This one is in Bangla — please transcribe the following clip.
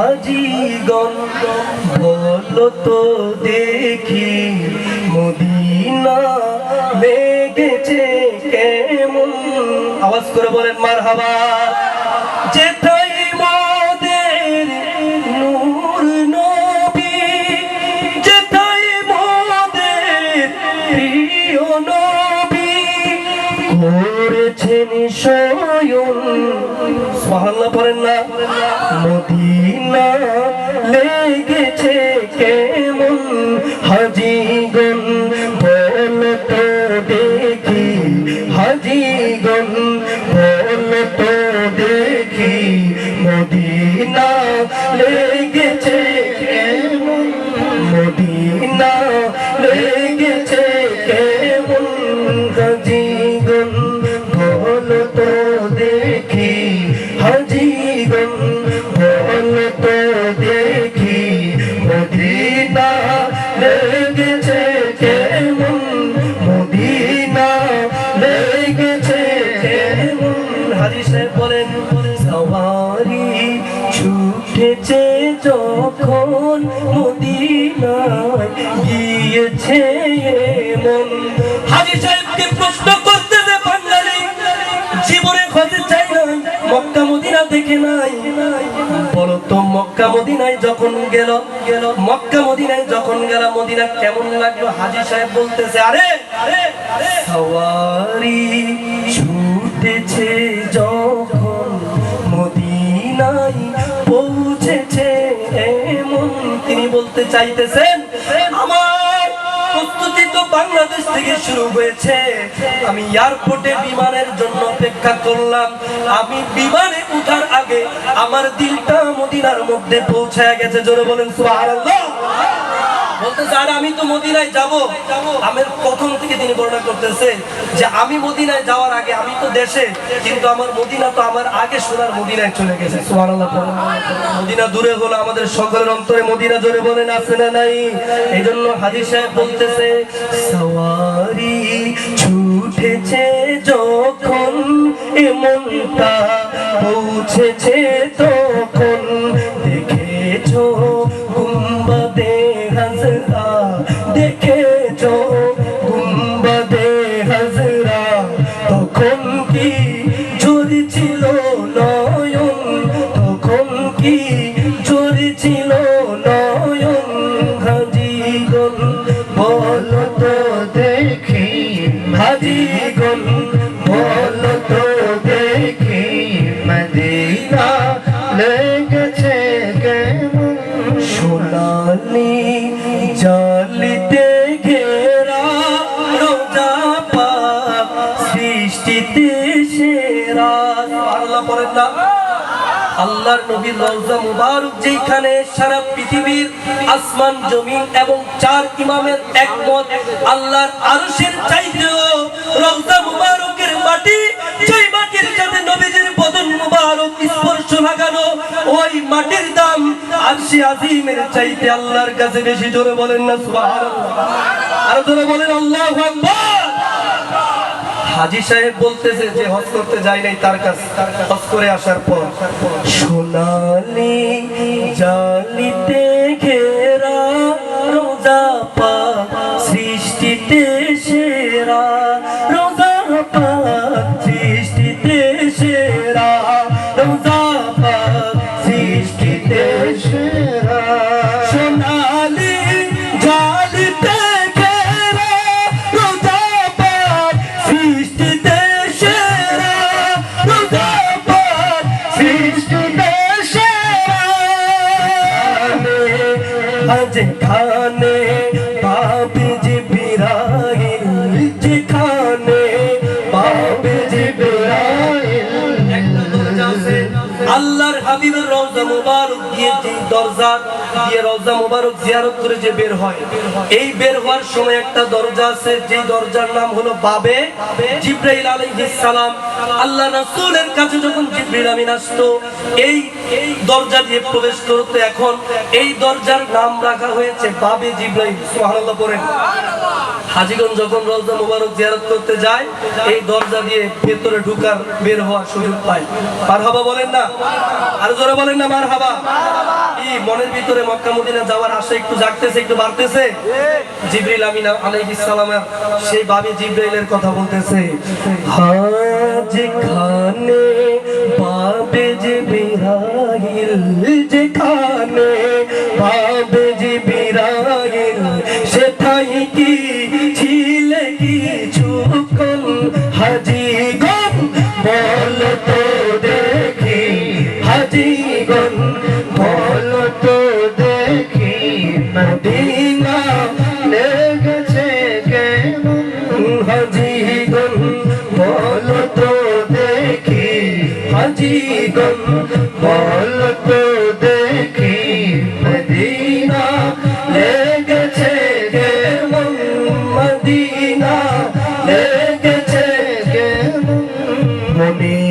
হাজিগণ বলো তো দেখি মদিনা লেগেছে কেমন? আওয়াজ করে বলেন মার হাবা যেথাই মোদের নূর নবী যেথাই মোদের প্রিয় নবী করেছেন স্বয়ং সুবহানাল্লাহ, পড়েন না? মদিনা লেগেছে কেমন? হাজিগণ বল তো দেখি। হাজিগণ বল তো দেখি। মদিনা লেগেছে সাহেব বলেন সওয়ারি ছুটেছে যখন মদিনায় গিয়েছে মন সাহেবকে প্রশ্ন করতে যে বাঙালি জীবনে হতে চাই নাই মক্কা, মদিনা দেখে নাই। বলো তো, মক্কা, মদিনায় যখন গেল গেল মক্কা, মদিনায় যখন গেল, মদিনা কেমন লাগল? হাজি সাহেব বলতেছে আরে আরে, সওয়ারি ছুটেছে যখন মদিনায় পৌঁছেছে এমন তিনি বলতে চাইতেছেন, আমার বাংলাদেশ থেকে শুরু হয়েছে। আমি এয়ারপোর্টে বিমানের জন্য অপেক্ষা করলাম। আমি বিমানে উঠার আগে আমার দিলটা মদিনার মধ্যে পৌঁছায় গেছে। জোরে বলেন সুবহানাল্লাহ। বলতেছে আর আমি তো মদিনায় যাব। আমের প্রথম থেকে তিনি বর্ণনা করতেছে যে, আমি মদিনায় যাওয়ার আগে, আমি তো দেশে, কিন্তু আমার মদিনা তো আমার আগে সোনার মদিনায় চলে গেছে। মদিনা দূরে হলো আমাদের সকলের অন্তরে, মদিনা জোরে বলেন, আছে না নাই? এই জন্য হাজি সাহেব বলতেছে, সওয়ারি ছুটেছে যখন, এমনটা পৌঁছেছে তখন। জালিতে ঘেরা সৃষ্টিতে সেরা। আল্লাহর নবীর রওজা মুবারক যেখানে সারা পৃথিবীর আসমান, জমিন এবং চার ইমামের একমত, আল্লাহর আরশের চাইতেও রওজা মুবারকের মাটি, যেই মাটির সাথে নবীজির বদন মুবারক স্পর্শ লাগানো, ওই মাটির আরশে আজিমের চাইতে আল্লাহর কাছে বেশি জোরে বলেন না, সুবহানাল্লাহ। আর জোরে বলেন, আল্লাহু আকবার। হাজি সাহেব বলতেছে যে হজ করতে যায় নাই তার কাছে। হজ করে আসার পর, সোনালি জালিতে সৃষ্টিতে দিয়ে রওজা মোবারক জিয়ারত করে যে বের হয়, এই বের হওয়ার সময় একটা দরজা আছে যে দরজার নাম হলো বাবে জিব্রাইল আলাইহিস সালাম। আল্লাহ রাসূলের কাছে যখন জিব্রাইল আমিন আসতো, এই দরজা দিয়ে প্রবেশ করতে, এখন এই দরজার নাম রাখা হয়েছে বাবে জিব্রাইল, সুবহানাল্লাহ পড়েন। হাজিগঞ্জ যখন রওজা মোবারক জিয়ারত করতে যায়, এই দরজা দিয়ে ভেতরে ঢুকার বের হওয়ার সুযোগ পায়। মার হাবা বলেন না? আর জোরে বলেন না মার হাবা মনের ভিতরে মক্কা মদিনা যাওয়ার আশা একটু জাগতেছে, একটু বাড়তেছে? জিব্রিল আমিন আলাইহিস সালামের সেই ভাবে জিব্রাইলের কথা বলতেছে হাজ খানে মনে